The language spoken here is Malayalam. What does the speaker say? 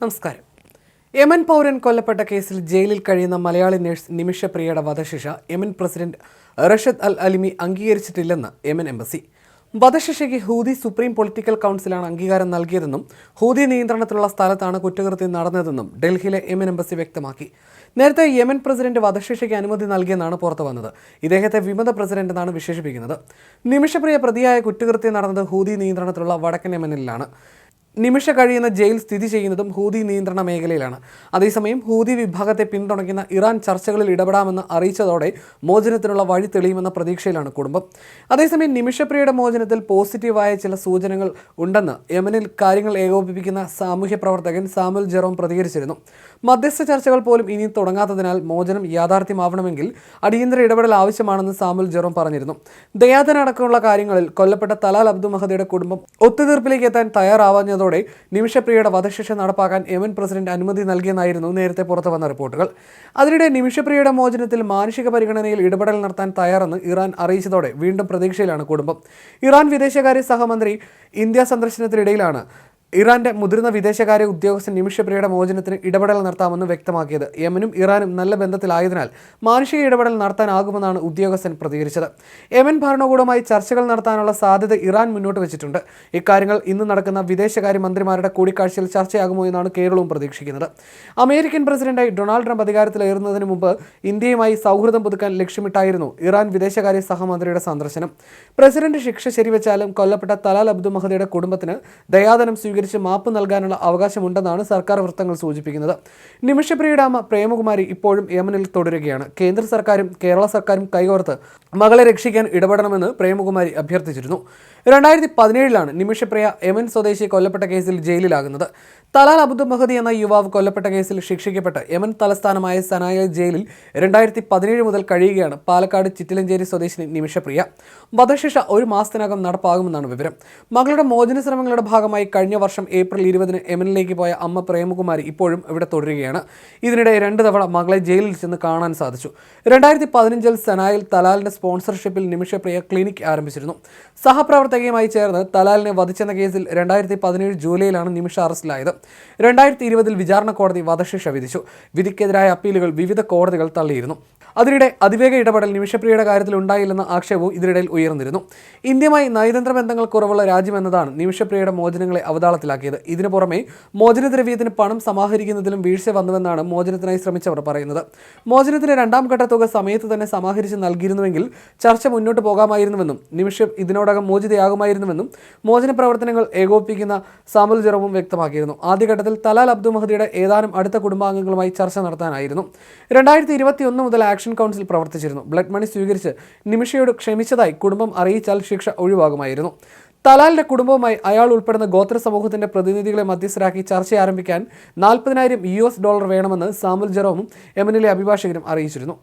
നമസ്കാരം. യമൻ പൗരൻ കൊല്ലപ്പെട്ട കേസിൽ ജയിലിൽ കഴിയുന്ന മലയാളി നഴ്സ് നിമിഷപ്രിയയുടെ വധശിക്ഷ Yemen president Rashad Al Alimi അംഗീകരിച്ചിട്ടില്ലെന്ന് Yemen embassy. വധശിക്ഷയ്ക്ക് ഹൂതി സുപ്രീം പൊളിറ്റിക്കൽ കൗൺസിലാണ് അംഗീകാരം നൽകിയതെന്നും ഹൂതി നിയന്ത്രണത്തിലുള്ള സ്ഥലത്താണ് കുറ്റകൃത്യം നടന്നതെന്നും ഡൽഹിയിലെ യമൻ എംബസി വ്യക്തമാക്കി. നേരത്തെ യമൻ പ്രസിഡന്റ് വധശിക്ഷയ്ക്ക് അനുമതി നൽകിയെന്നാണ് പുറത്തു വന്നത് ഇദ്ദേഹത്തെ വിമത പ്രസിഡന്റ് എന്നാണ് വിശേഷിപ്പിക്കുന്നത്. നിമിഷപ്രിയ പ്രതിയായ കുറ്റകൃത്യം നടന്നത് ഹൂതി നിയന്ത്രണത്തിലുള്ള വടക്കൻ യമനിലാണ്. നിമിഷ കഴിയുന്ന ജയിൽ സ്ഥിതി ചെയ്യുന്നതും ഹൂതി നിയന്ത്രണ മേഖലയിലാണ്. അതേസമയം ഹൂതി വിഭാഗത്തെ പിന്തുണയ്ക്കുന്ന ഇറാൻ ചർച്ചകളിൽ ഇടപെടാമെന്ന് അറിയിച്ചതോടെ മോചനത്തിനുള്ള വഴി തെളിയുമെന്ന പ്രതീക്ഷയിലാണ് കുടുംബം. അതേസമയം നിമിഷപ്രിയയുടെ മോചനത്തിൽ പോസിറ്റീവായ ചില സൂചനകൾ ഉണ്ടെന്ന് യമനിൽ കാര്യങ്ങൾ ഏകോപിപ്പിക്കുന്ന സാമൂഹ്യ പ്രവർത്തകൻ സാമുൽ ജെറോം പ്രതികരിച്ചിരുന്നു. മധ്യസ്ഥ ചർച്ചകൾ പോലും ഇനി തുടങ്ങാത്തതിനാൽ മോചനം യാഥാർത്ഥ്യമാവണമെങ്കിൽ അടിയന്തര ഇടപെടൽ ആവശ്യമാണെന്ന് സാമുൽ ജെറോം പറഞ്ഞിരുന്നു. ദയാദന അടക്കമുള്ള കാര്യങ്ങളിൽ കൊല്ലപ്പെട്ട തലാൽ അബ്ദു മഹദിയുടെ കുടുംബം ഒത്തുതീർപ്പിലേക്ക് എത്താൻ തയ്യാറാവാഞ്ഞതോടെ നിമിഷപ്രിയയുടെ വധശിക്ഷ നടപ്പാക്കാൻ യമൻ പ്രസിഡന്റ് അനുമതി നൽകിയെന്നായിരുന്നു നേരത്തെ പുറത്തു വന്ന റിപ്പോർട്ടുകൾ. അതിനിടെ നിമിഷപ്രിയയുടെ മോചനത്തിൽ മാനുഷിക പരിഗണനയിൽ ഇടപെടൽ നടത്താൻ തയ്യാറെന്ന് ഇറാൻ അറിയിച്ചതോടെ വീണ്ടും പ്രതീക്ഷയിലാണ് കുടുംബം. ഇറാൻ വിദേശകാര്യ സഹമന്ത്രി ഇന്ത്യ സന്ദർശനത്തിനിടയിലാണ് ഇറാന്റെ മുതിർന്ന വിദേശകാര്യ ഉദ്യോഗസ്ഥൻ നിമിഷപ്രിയയുടെ മോചനത്തിന് ഇടപെടൽ നടത്താമെന്ന് വ്യക്തമാക്കിയത്. യമനും ഇറാനും നല്ല ബന്ധത്തിലായതിനാൽ മാനുഷിക ഇടപെടൽ നടത്താനാകുമെന്നാണ് ഉദ്യോഗസ്ഥൻ പ്രതികരിച്ചത്. യമൻ ഭരണകൂടവുമായി ചർച്ചകൾ നടത്താനുള്ള സാധ്യത ഇറാൻ മുന്നോട്ട് വെച്ചിട്ടുണ്ട്. ഇക്കാര്യങ്ങൾ ഇന്ന് നടക്കുന്ന വിദേശകാര്യ മന്ത്രിമാരുടെ കൂടിക്കാഴ്ചയിൽ ചർച്ചയാകുമോ എന്നാണ് കേരളവും പ്രതീക്ഷിക്കുന്നത്. അമേരിക്കൻ പ്രസിഡന്റായി ഡൊണാൾഡ് ട്രംപ് അധികാരത്തിലേറുന്നതിന് മുമ്പ് ഇന്ത്യയുമായി സൗഹൃദം പുതുക്കാൻ ലക്ഷ്യമിട്ടായിരുന്നു ഇറാൻ വിദേശകാര്യ സഹമന്ത്രിയുടെ സന്ദർശനം. പ്രസിഡന്റ് ശിക്ഷ ശരിവെച്ചാലും കൊല്ലപ്പെട്ട തലാൽ അബ്ദു മഹദിയുടെ കുടുംബത്തിന് ദയാദനം സ്വീകരിച്ച് മാപ്പ് നൽകാനുള്ള അവകാശമുണ്ടെന്നാണ് സർക്കാർ വൃത്തങ്ങൾ സൂചിപ്പിക്കുന്നത്. നിമിഷപ്രിയയുടെ അമ്മ പ്രേമകുമാരി ഇപ്പോഴും യമനിൽ തുടരുകയാണ്. കേന്ദ്ര സർക്കാരും കേരള സർക്കാരും കൈകോർത്ത് മകളെ രക്ഷിക്കാൻ ഇടപെടണമെന്ന് പ്രേമകുമാരി അഭ്യർത്ഥിച്ചിരുന്നു. രണ്ടായിരത്തി പതിനേഴിലാണ് നിമിഷപ്രിയ യമൻ സ്വദേശി കൊല്ലപ്പെട്ട കേസിൽ ജയിലിലാകുന്നത്. തലാൽ അബ്ദുൽ മഹദി എന്ന യുവാവ് കൊല്ലപ്പെട്ട കേസിൽ ശിക്ഷിക്കപ്പെട്ട് യമൻ തലസ്ഥാനമായ സനായ ജയിലിൽ രണ്ടായിരത്തി പതിനേഴ് മുതൽ കഴിയുകയാണ് പാലക്കാട് ചിറ്റിലഞ്ചേരി സ്വദേശിനി നിമിഷപ്രിയ. വധശിക്ഷ ഒരു മാസത്തിനകം നടപ്പാകുമെന്നാണ് വിവരം. മകളുടെ മോചന ശ്രമങ്ങളുടെ ഭാഗമായി കഴിഞ്ഞ വർഷം ഏപ്രിൽ ഇരുപതിന് യമനിലേക്ക് പോയ അമ്മ പ്രേമകുമാരി ഇപ്പോഴും ഇവിടെ തുടരുകയാണ്. ഇതിനിടെ രണ്ട് തവണ മകളെ ജയിലിൽ ചെന്ന് കാണാൻ സാധിച്ചു. രണ്ടായിരത്തി പതിനഞ്ചിൽ സനായിൽ തലാലിന്റെ സ്പോൺസർഷിപ്പിൽ നിമിഷപ്രിയ ക്ലിനിക് ആരംഭിച്ചിരുന്നു. സഹപ്രവർത്തകയുമായി ചേർന്ന് തലാലിനെ വധിച്ചെന്ന കേസിൽ രണ്ടായിരത്തി പതിനേഴ് ജൂലൈയിലാണ് നിമിഷ അറസ്റ്റിലായത്. രണ്ടായിരത്തി ഇരുപതിൽ വിചാരണ കോടതി വധശിക്ഷ വിധിച്ചു. വിധിക്കെതിരായ അപ്പീലുകൾ വിവിധ കോടതികൾ തള്ളിയിരുന്നു. അതിനിടെ അതിവേഗ ഇടപെടൽ നിമിഷപ്രിയയുടെ കാര്യത്തിൽ ഉണ്ടായില്ലെന്ന ആക്ഷേപവും ഇതിനിടയിൽ ഉയർന്നിരുന്നു. ഇന്ത്യയുമായി നയതന്ത്ര ബന്ധങ്ങൾ കുറവുള്ള രാജ്യമെന്നതാണ് നിമിഷപ്രിയയുടെ മോചനങ്ങളെ അവതാളത്തിലാക്കിയത്. ഇതിനു പുറമെ മോചനദ്രവ്യത്തിന് പണം സമാഹരിക്കുന്നതിലും വീഴ്ച വന്നുവെന്നാണ് മോചനത്തിനായി ശ്രമിച്ചവർ പറയുന്നത്. മോചനത്തിന് രണ്ടാം ഘട്ട തുക സമയത്ത് തന്നെ സമാഹരിച്ച് നൽകിയിരുന്നുവെങ്കിൽ ചർച്ച മുന്നോട്ട് പോകാമായിരുന്നുവെന്നും നിമിഷം ഇതിനോടകം മോചിതയാകുമായിരുന്നുവെന്നും മോചന പ്രവർത്തനങ്ങൾ ഏകോപിപ്പിക്കുന്ന സാമുൽ ജെറോമും വ്യക്തമാക്കിയിരുന്നു. ആദ്യഘട്ടത്തിൽ തലാൽ അബ്ദുൾ മഹദിയുടെ ഏതാനും അടുത്ത കുടുംബാംഗങ്ങളുമായി ചർച്ച നടത്താനായിരുന്നു. രണ്ടായിരത്തി ഇരുപത്തി ഒന്ന് മുതൽ ആക്ഷൻ കൗൺസിൽ പ്രവർത്തിച്ചിരുന്നു. ബ്ലഡ് മണി സ്വീകരിച്ച് നിമിഷയോട് ക്ഷമിച്ചതായി കുടുംബം അറിയിച്ചാൽ ശിക്ഷ ഒഴിവാകുമായിരുന്നു. തലാലിന്റെ കുടുംബവുമായി അയാൾ ഉൾപ്പെടുന്ന ഗോത്ര സമൂഹത്തിന്റെ പ്രതിനിധികളെ മധ്യസ്ഥരാക്കി ചർച്ച ആരംഭിക്കാൻ നാൽപ്പതിനായിരം യു എസ് ഡോളർ വേണമെന്ന് സാമുൽ ജെറോമും യമനിലെ അഭിഭാഷകരും അറിയിച്ചിരുന്നു.